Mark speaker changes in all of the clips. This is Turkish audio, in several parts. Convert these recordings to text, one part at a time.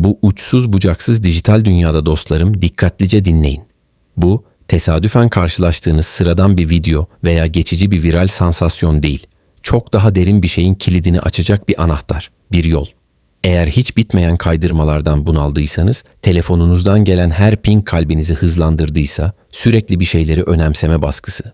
Speaker 1: Bu uçsuz bucaksız dijital dünyada dostlarım dikkatlice dinleyin. Bu tesadüfen karşılaştığınız sıradan bir video veya geçici bir viral sansasyon değil. Çok daha derin bir şeyin kilidini açacak bir anahtar, bir yol. Eğer hiç bitmeyen kaydırmalardan bunaldıysanız, telefonunuzdan gelen her ping kalbinizi hızlandırdıysa, sürekli bir şeyleri önemseme baskısı,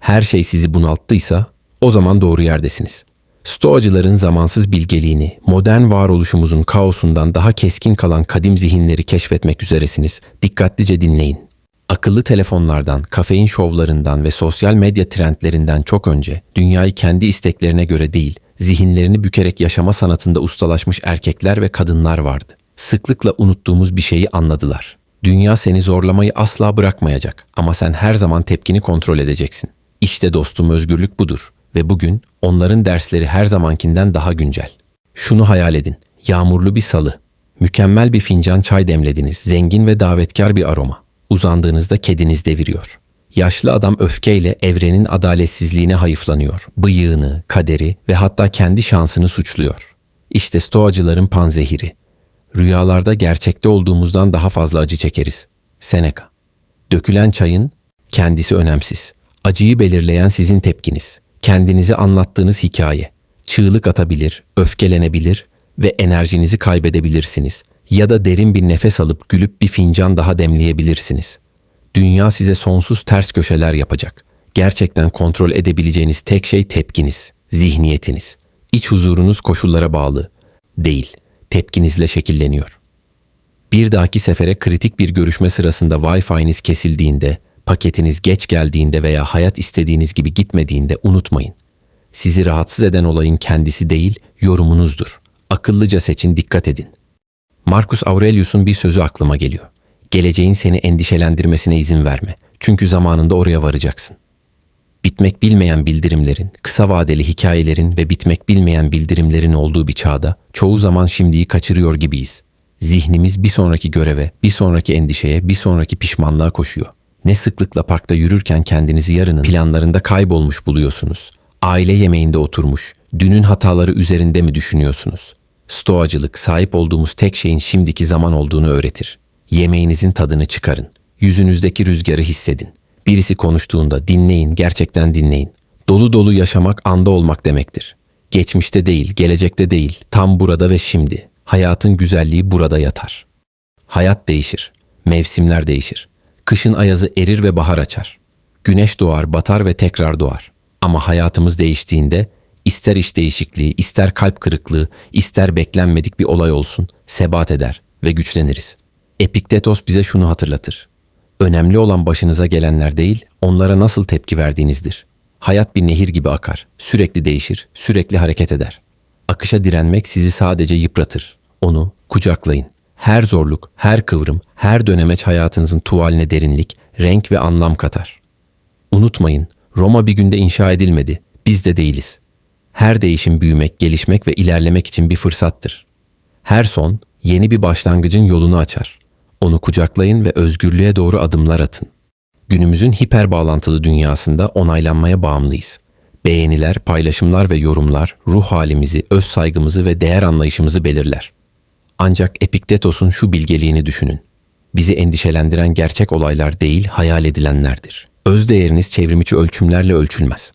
Speaker 1: her şey sizi bunalttıysa, o zaman doğru yerdesiniz. Stoacıların zamansız bilgeliğini, modern varoluşumuzun kaosundan daha keskin kalan kadim zihinleri keşfetmek üzeresiniz. Dikkatlice dinleyin. Akıllı telefonlardan, kafein şovlarından ve sosyal medya trendlerinden çok önce dünyayı kendi isteklerine göre değil, zihinlerini bükerek yaşama sanatında ustalaşmış erkekler ve kadınlar vardı. Sıklıkla unuttuğumuz bir şeyi anladılar. Dünya seni zorlamayı asla bırakmayacak ama sen her zaman tepkini kontrol edeceksin. İşte dostum özgürlük budur ve bugün onların dersleri her zamankinden daha güncel. Şunu hayal edin. Yağmurlu bir salı. Mükemmel bir fincan çay demlediniz. Zengin ve davetkar bir aroma. Uzandığınızda kediniz deviriyor. Yaşlı adam öfkeyle evrenin adaletsizliğine hayıflanıyor. Bıyığını, kaderi ve hatta kendi şansını suçluyor. İşte stoacıların panzehiri. Rüyalarda gerçekte olduğumuzdan daha fazla acı çekeriz. Seneca. Dökülen çayın kendisi önemsiz. Acıyı belirleyen sizin tepkiniz. Kendinizi anlattığınız hikaye. Çığlık atabilir, öfkelenebilir ve enerjinizi kaybedebilirsiniz. Ya da derin bir nefes alıp gülüp bir fincan daha demleyebilirsiniz. Dünya size sonsuz ters köşeler yapacak. Gerçekten kontrol edebileceğiniz tek şey tepkiniz, zihniyetiniz. İç huzurunuz koşullara bağlı. Değil, tepkinizle şekilleniyor. Bir dahaki sefere kritik bir görüşme sırasında Wi-Fi'niz kesildiğinde, paketiniz geç geldiğinde veya hayat istediğiniz gibi gitmediğinde unutmayın. Sizi rahatsız eden olayın kendisi değil, yorumunuzdur. Akıllıca seçin, dikkat edin. Marcus Aurelius'un bir sözü aklıma geliyor. Geleceğin seni endişelendirmesine izin verme. Çünkü zamanında oraya varacaksın. Bitmek bilmeyen bildirimlerin, kısa vadeli hikayelerin ve bitmek bilmeyen bildirimlerin olduğu bir çağda çoğu zaman şimdiyi kaçırıyor gibiyiz. Zihnimiz bir sonraki göreve, bir sonraki endişeye, bir sonraki pişmanlığa koşuyor. Ne sıklıkla parkta yürürken kendinizi yarının planlarında kaybolmuş buluyorsunuz. Aile yemeğinde oturmuş, dünün hataları üzerinde mi düşünüyorsunuz? Stoacılık sahip olduğumuz tek şeyin şimdiki zaman olduğunu öğretir. Yemeğinizin tadını çıkarın. Yüzünüzdeki rüzgarı hissedin. Birisi konuştuğunda dinleyin, gerçekten dinleyin. Dolu dolu yaşamak anda olmak demektir. Geçmişte değil, gelecekte değil, tam burada ve şimdi. Hayatın güzelliği burada yatar. Hayat değişir, mevsimler değişir. Kışın ayazı erir ve bahar açar. Güneş doğar, batar ve tekrar doğar. Ama hayatımız değiştiğinde ister iş değişikliği, ister kalp kırıklığı, ister beklenmedik bir olay olsun, sebat eder ve güçleniriz. Epiktetos bize şunu hatırlatır. Önemli olan başınıza gelenler değil, onlara nasıl tepki verdiğinizdir. Hayat bir nehir gibi akar, sürekli değişir, sürekli hareket eder. Akışa direnmek sizi sadece yıpratır. Onu kucaklayın. Her zorluk, her kıvrım, her dönemeç hayatınızın tuvaline derinlik, renk ve anlam katar. Unutmayın, Roma bir günde inşa edilmedi. Biz de değiliz. Her değişim büyümek, gelişmek ve ilerlemek için bir fırsattır. Her son yeni bir başlangıcın yolunu açar. Onu kucaklayın ve özgürlüğe doğru adımlar atın. Günümüzün hiper bağlantılı dünyasında onaylanmaya bağımlıyız. Beğeniler, paylaşımlar ve yorumlar ruh halimizi, öz saygımızı ve değer anlayışımızı belirler. Ancak Epiktetos'un şu bilgeliğini düşünün. Bizi endişelendiren gerçek olaylar değil, hayal edilenlerdir. Öz değeriniz çevrimiçi ölçümlerle ölçülmez.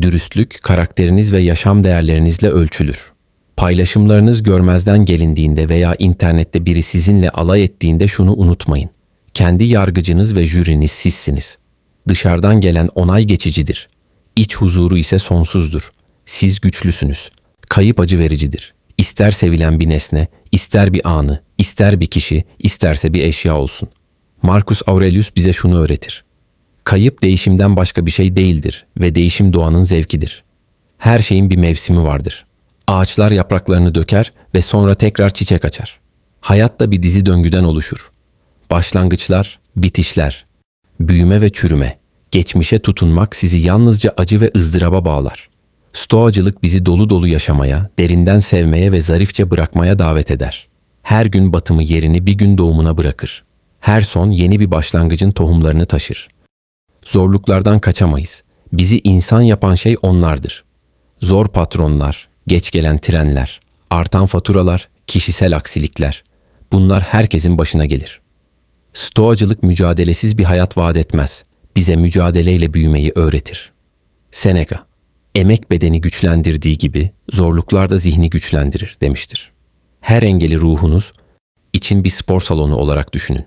Speaker 1: Dürüstlük, karakteriniz ve yaşam değerlerinizle ölçülür. Paylaşımlarınız görmezden gelindiğinde veya internette biri sizinle alay ettiğinde şunu unutmayın. Kendi yargıcınız ve jüriniz sizsiniz. Dışarıdan gelen onay geçicidir. İç huzuru ise sonsuzdur. Siz güçlüsünüz. Kayıp acı vericidir. İster sevilen bir nesne, ister bir anı, ister bir kişi, isterse bir eşya olsun. Marcus Aurelius bize şunu öğretir. Kayıp değişimden başka bir şey değildir ve değişim doğanın zevkidir. Her şeyin bir mevsimi vardır. Ağaçlar yapraklarını döker ve sonra tekrar çiçek açar. Hayat da bir dizi döngüden oluşur. Başlangıçlar, bitişler, büyüme ve çürüme. Geçmişe tutunmak sizi yalnızca acı ve ızdıraba bağlar. Stoacılık bizi dolu dolu yaşamaya, derinden sevmeye ve zarifçe bırakmaya davet eder. Her gün batımı yerini bir gün doğumuna bırakır. Her son yeni bir başlangıcın tohumlarını taşır. Zorluklardan kaçamayız. Bizi insan yapan şey onlardır. Zor patronlar, geç gelen trenler, artan faturalar, kişisel aksilikler. Bunlar herkesin başına gelir. Stoacılık mücadelesiz bir hayat vaat etmez. Bize mücadeleyle büyümeyi öğretir. Seneca, emek bedeni güçlendirdiği gibi zorluklar da zihni güçlendirir demiştir. Her engeli ruhunuz için bir spor salonu olarak düşünün.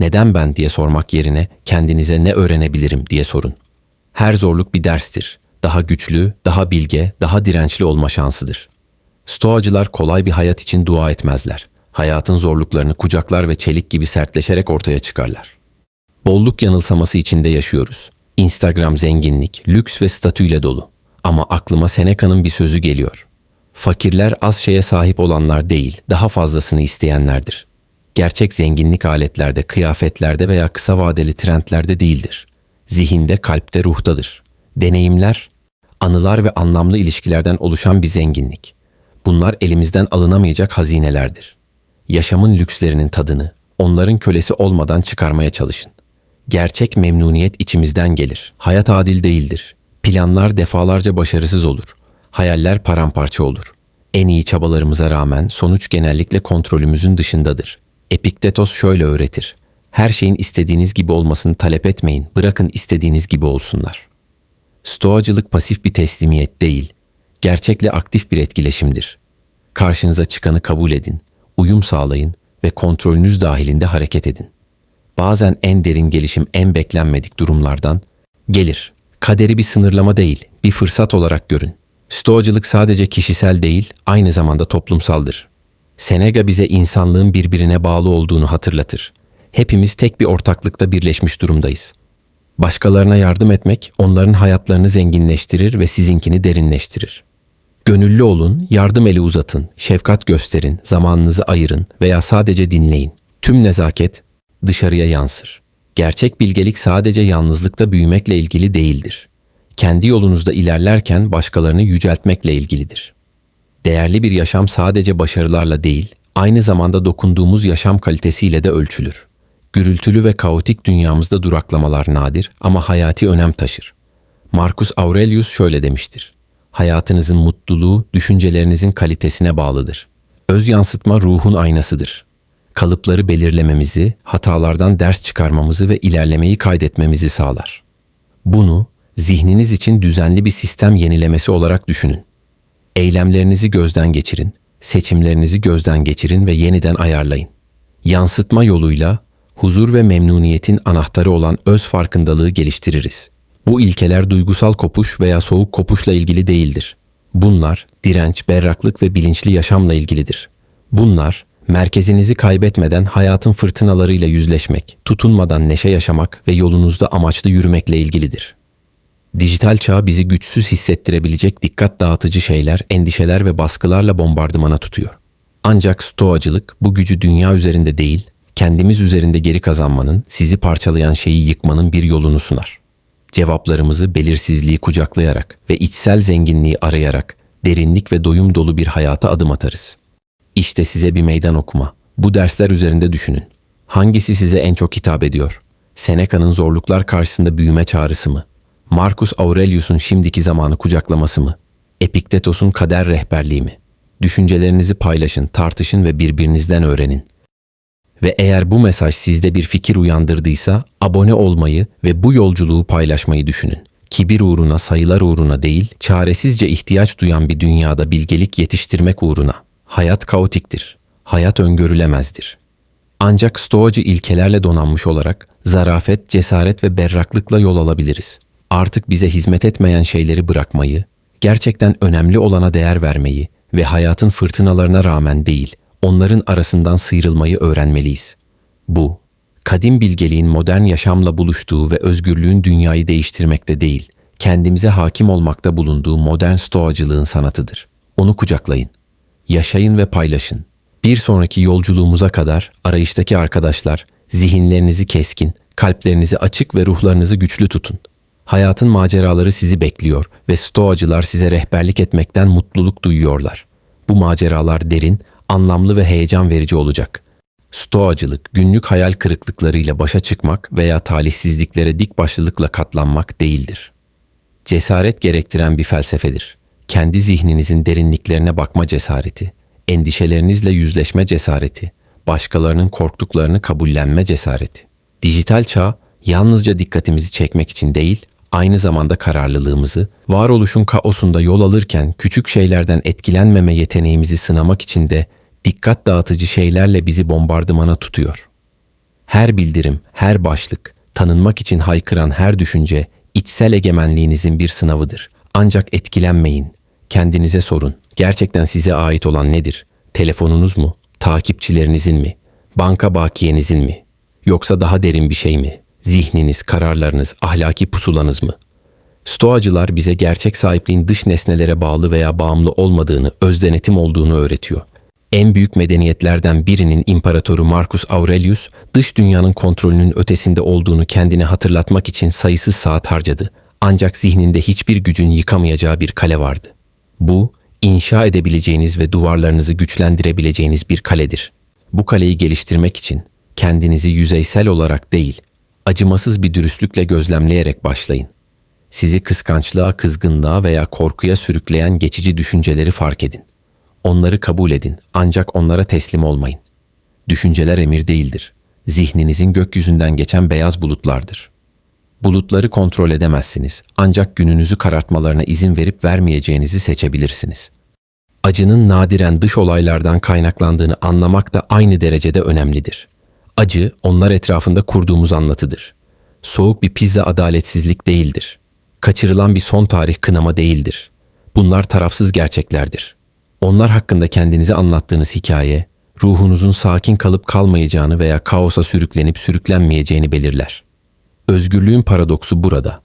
Speaker 1: Neden ben diye sormak yerine kendinize ne öğrenebilirim diye sorun. Her zorluk bir derstir. Daha güçlü, daha bilge, daha dirençli olma şansıdır. Stoacılar kolay bir hayat için dua etmezler. Hayatın zorluklarını kucaklar ve çelik gibi sertleşerek ortaya çıkarlar. Bolluk yanılsaması içinde yaşıyoruz. Instagram zenginlik, lüks ve statüyle dolu. Ama aklıma Seneca'nın bir sözü geliyor. Fakirler az şeye sahip olanlar değil, daha fazlasını isteyenlerdir. Gerçek zenginlik aletlerde, kıyafetlerde veya kısa vadeli trendlerde değildir. Zihinde, kalpte, ruhtadır. Deneyimler, anılar ve anlamlı ilişkilerden oluşan bir zenginlik. Bunlar elimizden alınamayacak hazinelerdir. Yaşamın lükslerinin tadını, onların kölesi olmadan çıkarmaya çalışın. Gerçek memnuniyet içimizden gelir. Hayat adil değildir. Planlar defalarca başarısız olur. Hayaller paramparça olur. En iyi çabalarımıza rağmen sonuç genellikle kontrolümüzün dışındadır. Epiktetos şöyle öğretir. Her şeyin istediğiniz gibi olmasını talep etmeyin, bırakın istediğiniz gibi olsunlar. Stoacılık pasif bir teslimiyet değil, gerçekle aktif bir etkileşimdir. Karşınıza çıkanı kabul edin, uyum sağlayın ve kontrolünüz dahilinde hareket edin. Bazen en derin gelişim en beklenmedik durumlardan gelir. Kaderi bir sınırlama değil, bir fırsat olarak görün. Stoacılık sadece kişisel değil, aynı zamanda toplumsaldır. Seneca bize insanlığın birbirine bağlı olduğunu hatırlatır. Hepimiz tek bir ortaklıkta birleşmiş durumdayız. Başkalarına yardım etmek onların hayatlarını zenginleştirir ve sizinkini derinleştirir. Gönüllü olun, yardım eli uzatın, şefkat gösterin, zamanınızı ayırın veya sadece dinleyin. Tüm nezaket dışarıya yansır. Gerçek bilgelik sadece yalnızlıkta büyümekle ilgili değildir. Kendi yolunuzda ilerlerken başkalarını yüceltmekle ilgilidir. Değerli bir yaşam sadece başarılarla değil, aynı zamanda dokunduğumuz yaşam kalitesiyle de ölçülür. Gürültülü ve kaotik dünyamızda duraklamalar nadir ama hayati önem taşır. Marcus Aurelius şöyle demiştir. Hayatınızın mutluluğu düşüncelerinizin kalitesine bağlıdır. Öz yansıtma ruhun aynasıdır. Kalıpları belirlememizi, hatalardan ders çıkarmamızı ve ilerlemeyi kaydetmemizi sağlar. Bunu zihniniz için düzenli bir sistem yenilemesi olarak düşünün. Eylemlerinizi gözden geçirin, seçimlerinizi gözden geçirin ve yeniden ayarlayın. Yansıtma yoluyla huzur ve memnuniyetin anahtarı olan öz farkındalığı geliştiririz. Bu ilkeler duygusal kopuş veya soğuk kopuşla ilgili değildir. Bunlar direnç, berraklık ve bilinçli yaşamla ilgilidir. Bunlar merkezinizi kaybetmeden hayatın fırtınalarıyla yüzleşmek, tutunmadan neşe yaşamak ve yolunuzda amaçlı yürümekle ilgilidir. Dijital çağ bizi güçsüz hissettirebilecek dikkat dağıtıcı şeyler, endişeler ve baskılarla bombardımana tutuyor. Ancak stoacılık bu gücü dünya üzerinde değil, kendimiz üzerinde geri kazanmanın, sizi parçalayan şeyi yıkmanın bir yolunu sunar. Cevaplarımızı belirsizliği kucaklayarak ve içsel zenginliği arayarak derinlik ve doyum dolu bir hayata adım atarız. İşte size bir meydan okuma. Bu dersler üzerinde düşünün. Hangisi size en çok hitap ediyor? Seneca'nın zorluklar karşısında büyüme çağrısı mı? Marcus Aurelius'un şimdiki zamanı kucaklaması mı? Epiktetos'un kader rehberliği mi? Düşüncelerinizi paylaşın, tartışın ve birbirinizden öğrenin. Ve eğer bu mesaj sizde bir fikir uyandırdıysa abone olmayı ve bu yolculuğu paylaşmayı düşünün. Kibir uğruna, sayılar uğruna değil, çaresizce ihtiyaç duyan bir dünyada bilgelik yetiştirmek uğruna. Hayat kaotiktir. Hayat öngörülemezdir. Ancak stoacı ilkelerle donanmış olarak zarafet, cesaret ve berraklıkla yol alabiliriz. Artık bize hizmet etmeyen şeyleri bırakmayı, gerçekten önemli olana değer vermeyi ve hayatın fırtınalarına rağmen değil, onların arasından sıyrılmayı öğrenmeliyiz. Bu, kadim bilgeliğin modern yaşamla buluştuğu ve özgürlüğün dünyayı değiştirmekte değil, kendimize hakim olmakta bulunduğu modern stoacılığın sanatıdır. Onu kucaklayın, yaşayın ve paylaşın. Bir sonraki yolculuğumuza kadar arayıştaki arkadaşlar, zihinlerinizi keskin, kalplerinizi açık ve ruhlarınızı güçlü tutun. Hayatın maceraları sizi bekliyor ve stoacılar size rehberlik etmekten mutluluk duyuyorlar. Bu maceralar derin, anlamlı ve heyecan verici olacak. Stoacılık, günlük hayal kırıklıklarıyla başa çıkmak veya talihsizliklere dik başlılıkla katlanmak değildir. Cesaret gerektiren bir felsefedir. Kendi zihninizin derinliklerine bakma cesareti, endişelerinizle yüzleşme cesareti, başkalarının korktuklarını kabullenme cesareti. Dijital çağ yalnızca dikkatimizi çekmek için değil, aynı zamanda kararlılığımızı, varoluşun kaosunda yol alırken küçük şeylerden etkilenmeme yeteneğimizi sınamak için de dikkat dağıtıcı şeylerle bizi bombardımana tutuyor. Her bildirim, her başlık, tanınmak için haykıran her düşünce içsel egemenliğinizin bir sınavıdır. Ancak etkilenmeyin. Kendinize sorun. Gerçekten size ait olan nedir? Telefonunuz mu? Takipçilerinizin mi? Banka bakiyenizin mi? Yoksa daha derin bir şey mi? Zihniniz, kararlarınız, ahlaki pusulanız mı? Stoacılar bize gerçek sahipliğin dış nesnelere bağlı veya bağımlı olmadığını, özdenetim olduğunu öğretiyor. En büyük medeniyetlerden birinin imparatoru Marcus Aurelius, dış dünyanın kontrolünün ötesinde olduğunu kendine hatırlatmak için sayısız saat harcadı. Ancak zihninde hiçbir gücün yıkamayacağı bir kale vardı. Bu, inşa edebileceğiniz ve duvarlarınızı güçlendirebileceğiniz bir kaledir. Bu kaleyi geliştirmek için kendinizi yüzeysel olarak değil, acımasız bir dürüstlükle gözlemleyerek başlayın. Sizi kıskançlığa, kızgınlığa veya korkuya sürükleyen geçici düşünceleri fark edin. Onları kabul edin ancak onlara teslim olmayın. Düşünceler emir değildir. Zihninizin gökyüzünden geçen beyaz bulutlardır. Bulutları kontrol edemezsiniz ancak gününüzü karartmalarına izin verip vermeyeceğinizi seçebilirsiniz. Acının nadiren dış olaylardan kaynaklandığını anlamak da aynı derecede önemlidir. Acı onlar etrafında kurduğumuz anlatıdır. Soğuk bir pizza adaletsizlik değildir. Kaçırılan bir son tarih kınama değildir. Bunlar tarafsız gerçeklerdir. Onlar hakkında kendinize anlattığınız hikaye, ruhunuzun sakin kalıp kalmayacağını veya kaosa sürüklenip sürüklenmeyeceğini belirler. Özgürlüğün paradoksu burada.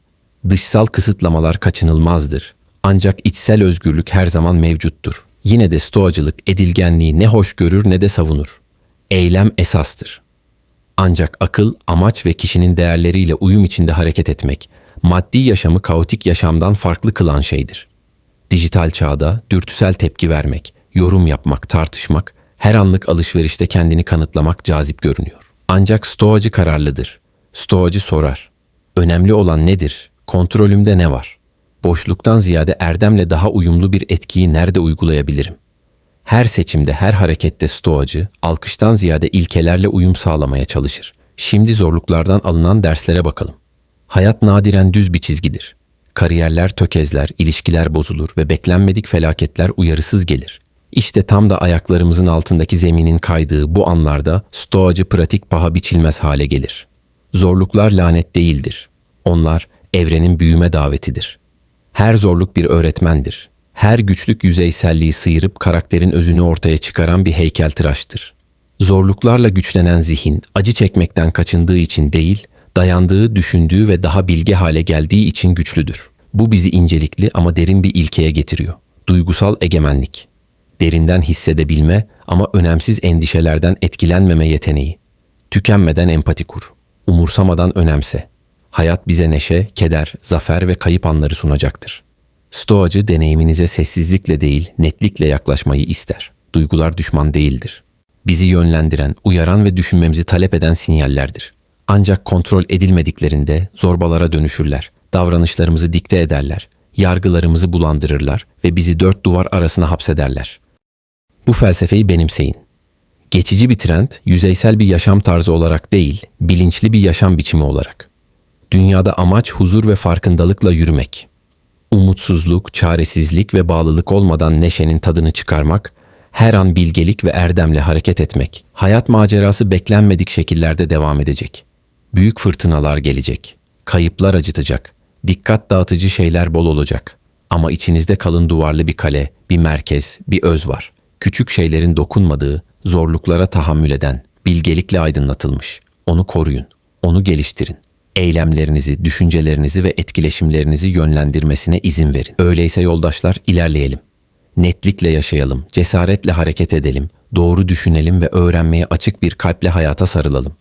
Speaker 1: Dışsal kısıtlamalar kaçınılmazdır. Ancak içsel özgürlük her zaman mevcuttur. Yine de stoacılık edilgenliği ne hoş görür ne de savunur. Eylem esastır. Ancak akıl, amaç ve kişinin değerleriyle uyum içinde hareket etmek, maddi yaşamı kaotik yaşamdan farklı kılan şeydir. Dijital çağda dürtüsel tepki vermek, yorum yapmak, tartışmak, her anlık alışverişte kendini kanıtlamak cazip görünüyor. Ancak stoacı kararlıdır. Stoacı sorar. Önemli olan nedir? Kontrolümde ne var? Boşluktan ziyade erdemle daha uyumlu bir etkiyi nerede uygulayabilirim? Her seçimde, her harekette stoacı, alkıştan ziyade ilkelerle uyum sağlamaya çalışır. Şimdi zorluklardan alınan derslere bakalım. Hayat nadiren düz bir çizgidir. Kariyerler tökezler, ilişkiler bozulur ve beklenmedik felaketler uyarısız gelir. İşte tam da ayaklarımızın altındaki zeminin kaydığı bu anlarda stoacı pratik paha biçilmez hale gelir. Zorluklar lanet değildir. Onlar evrenin büyüme davetidir. Her zorluk bir öğretmendir. Her güçlük yüzeyselliği sıyırıp karakterin özünü ortaya çıkaran bir heykeltıraştır. Zorluklarla güçlenen zihin acı çekmekten kaçındığı için değil, dayandığı, düşündüğü ve daha bilge hale geldiği için güçlüdür. Bu bizi incelikli ama derin bir ilkeye getiriyor. Duygusal egemenlik. Derinden hissedebilme ama önemsiz endişelerden etkilenmeme yeteneği. Tükenmeden empati kur. Umursamadan önemse. Hayat bize neşe, keder, zafer ve kayıp anları sunacaktır. Stoacı deneyiminize sessizlikle değil, netlikle yaklaşmayı ister. Duygular düşman değildir. Bizi yönlendiren, uyaran ve düşünmemizi talep eden sinyallerdir. Ancak kontrol edilmediklerinde zorbalara dönüşürler. Davranışlarımızı dikte ederler. Yargılarımızı bulandırırlar ve bizi dört duvar arasına hapsederler. Bu felsefeyi benimseyin. Geçici bir trend, yüzeysel bir yaşam tarzı olarak değil, bilinçli bir yaşam biçimi olarak. Dünyada amaç huzur ve farkındalıkla yürümek. Umutsuzluk, çaresizlik ve bağlılık olmadan neşenin tadını çıkarmak, her an bilgelik ve erdemle hareket etmek. Hayat macerası beklenmedik şekillerde devam edecek. Büyük fırtınalar gelecek. Kayıplar acıtacak. Dikkat dağıtıcı şeyler bol olacak. Ama içinizde kalın duvarlı bir kale, bir merkez, bir öz var. Küçük şeylerin dokunmadığı, zorluklara tahammül eden, bilgelikle aydınlatılmış. Onu koruyun, onu geliştirin. Eylemlerinizi, düşüncelerinizi ve etkileşimlerinizi yönlendirmesine izin verin. Öyleyse yoldaşlar ilerleyelim. Netlikle yaşayalım, cesaretle hareket edelim, doğru düşünelim ve öğrenmeye açık bir kalple hayata sarılalım.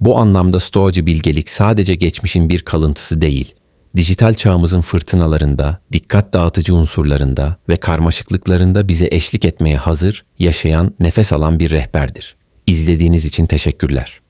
Speaker 1: Bu anlamda stoacı bilgelik sadece geçmişin bir kalıntısı değil, dijital çağımızın fırtınalarında, dikkat dağıtıcı unsurlarında ve karmaşıklıklarında bize eşlik etmeye hazır, yaşayan, nefes alan bir rehberdir. İzlediğiniz için teşekkürler.